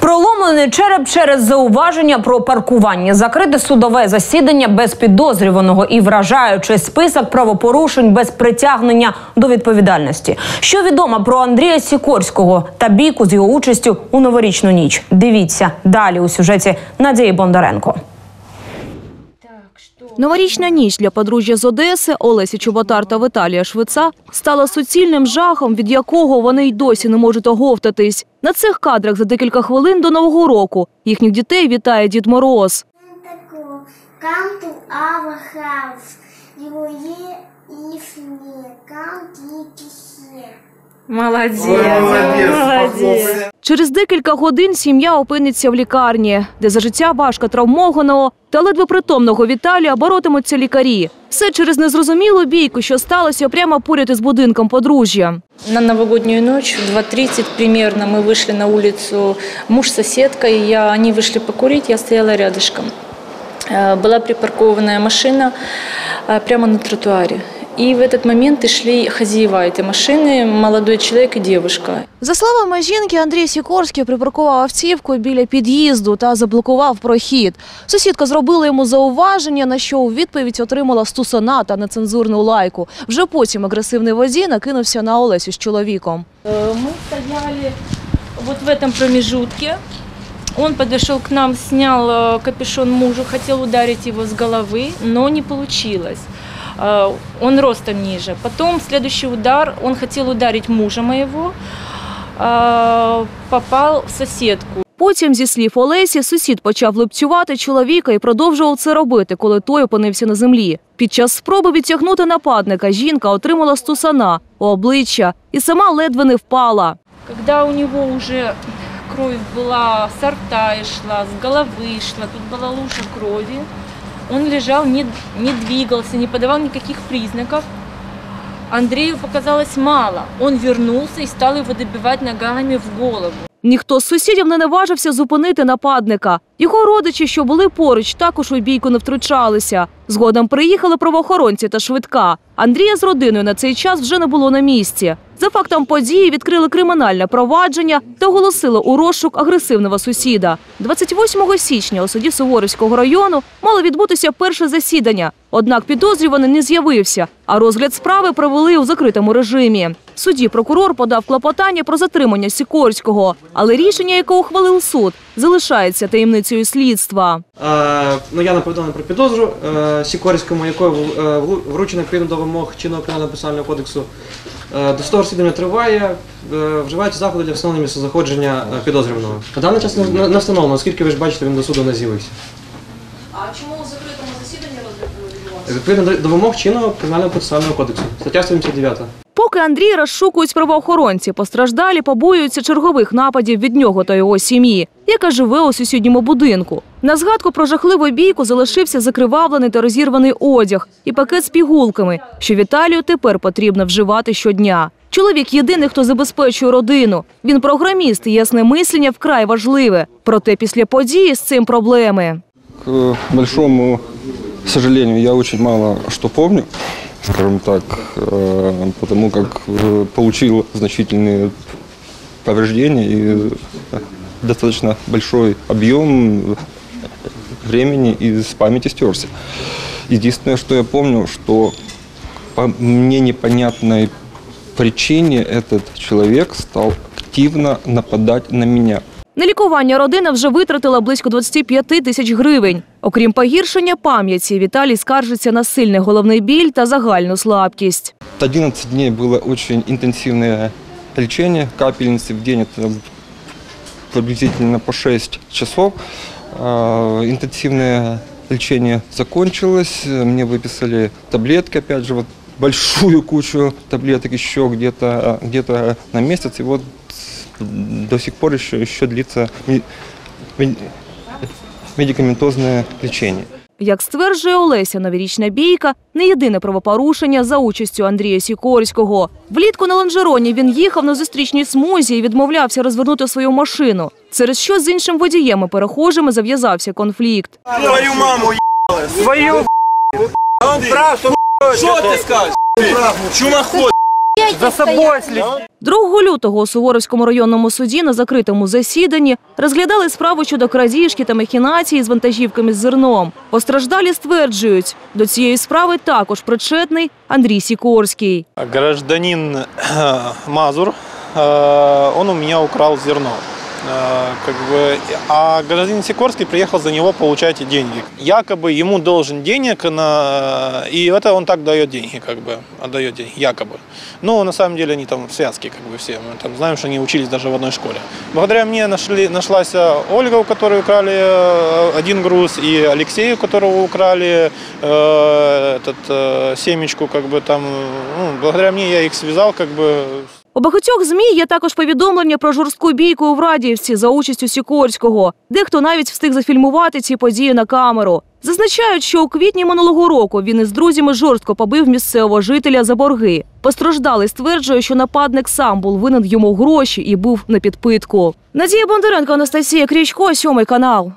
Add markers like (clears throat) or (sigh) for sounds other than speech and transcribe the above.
Проломлений череп через зауваження про паркування, закрите судове засідання без підозрюваного і вражаючий список правопорушень без притягнення до відповідальності. Що відомо про Андрія Сікорського та бійку з його участю у новорічну ніч? Дивіться далі у сюжеті Надії Бондаренко. Новорічна ніч для подружжя з Одеси Олесі Чоботар та Віталія Швеца стала суцільним жахом, від якого вони й досі не можуть оговтатись. На цих кадрах за декілька хвилин до Нового року їхніх дітей вітає Дід Мороз. come to our house. You will hear if me come to here. Через декілька годин сім'я опиниться в лікарні, де за життя важко травмованого та ледве притомного Віталія боротимуться лікарі. Все через незрозумілу бійку, що сталося прямо поряд із будинком подружжя. На новогоднюю ночь в 2.30 примерно мы вышли на улицу муж с соседкой, я, они вышли покурить, я стояла рядышком. Э, Была припаркованная машина э, прямо на тротуаре. И в этот момент и шли хозяева этой машины, молодой человек и девушка. За словами жінки, Андрій Сікорський припаркував автівку біля під'їзду та заблокував прохід. Сусідка зробила йому зауваження, на що у відповідь отримала стусана та нецензурну лайку. Вже потім агресивний водій накинувся на Олесю з чоловіком. Э, Мы стояли вот в этом промежутке. Он подошел к нам, снял э, капюшон мужу, хотел ударить его с головы, но не получилось. Э, Он ростом ниже. Потом следующий удар, он хотел ударить мужа моего, э, попал в соседку. Потім, зі слів Олесі, сусід почав лупцювати чоловіка і продовжував це робити, коли той опинився на землі. Під час спроби відтягнути нападника жінка отримала стусана у обличчя і сама ледве не впала. Когда у него уже кровь была с рта и шла, с головы шла, тут была лужа крови, он лежал, не, не двигался, не подавал никаких признаков. Андрею показалось мало. Он вернулся и стал его добивать ногами в голову. Ніхто з сусідів не наважився зупинити нападника. Його родичі, що були поруч, також у бійку не втручалися. Згодом приїхали правоохоронці та швидка. Андрія з родиною на цей час вже не було на місці. За фактом події відкрили кримінальне провадження та оголосили у розшук агресивного сусіда. 28 січня у суді Суворовського району мало відбутися перше засідання. Однак підозрюваний не з'явився, а розгляд справи провели у закритому режимі. В суді прокурор подав клопотання про затримання Сікорського, але рішення, яке ухвалив суд, залишається таємницею слідства. Е, ну, я не повідомив про підозру е, Сікорському, якою е, вручено відповідно до вимог чинного кримінального процесуального кодексу. Е, до того розслідування триває, е, вживаються заходи для встановлення місцезаходження е, підозрюваного. На даний час не, встановлено, оскільки ви ж бачите, він до суду не з'явився. А чому у закритому засіданні розгляд відбувався? Відповідно до вимог чинного кримінального процесуального кодексу. Стаття 79. Поки Андрій розшукують правоохоронці, постраждалі побоюються чергових нападів від нього та його сім'ї, яка живе у сусідньому будинку. На згадку про жахливу бійку залишився закривавлений та розірваний одяг і пакет з пігулками, що Віталію тепер потрібно вживати щодня. Чоловік єдиний, хто забезпечує родину. Він програміст, і ясне мислення вкрай важливе. Проте після події з цим проблеми. К большому сожалению, я очень мало что помню, скажем так, э, потому как э, получил значительные повреждения и э, достаточно большой объем времени из памяти стерся. Единственное, что я помню, что по мне непонятной причине этот человек стал активно нападать на меня. На лікування родина вже витратила близько 25 тисяч гривень. Окрім погіршення пам'яті, Віталій скаржиться на сильний головний біль та загальну слабкість. 11 дней было очень интенсивное лечение, капельницы в день, это приблизительно по 6 часов. А, Интенсивное лечение закончилось, мне выписали таблетки, опять же, вот большую кучу таблеток еще где-то где на месяц, и вот до сих пор еще, еще длится медикаментозное лечение. Як стверджує Олеся, новорічна бійка не єдине правопорушення за участю Андрія Сікорського. Влітку на лонжероні він їхав на зустрічній смузі і відмовлявся розвернути свою машину. Через що з іншим водієм і перехожими зав'язався конфлікт. Твою маму ебали. Свою Он прав, что Что ты скажешь? Опять За собой следи. 2 лютого у Суворовському районному суді на закритому засіданні розглядали справу щодо крадіжки та махінації з вантажівками з зерном. Постраждалі стверджують, до цієї справи також причетний Андрій Сікорський. Гражданин (clears throat) Мазур, він у мене украл зерно. Э, Как бы, а гражданин Сикорский приехал за него получать деньги. Якобы ему должен денег, на, и это он так дает деньги, как бы, отдает деньги, якобы. Но на самом деле они там в связке, как бы все. Мы там знаем, что они учились даже в одной школе. Благодаря мне нашли, нашлась э, Ольга, у которой украли э, один груз, и Алексею, у которого украли э, этот, э, семечку, как бы там. Ну, благодаря мне я их связал, как бы У багатьох ЗМІ є також повідомлення про жорстку бійку у Врадіївці за участю Сікорського. Дехто навіть встиг зафільмувати ці події на камеру. Зазначають, що у квітні минулого року він із друзями жорстко побив місцевого жителя за борги. Постраждалий стверджує, що нападник сам був винен йому гроші і був на підпитку. Надія Бондаренко, Анастасія Крічко, сьомий канал.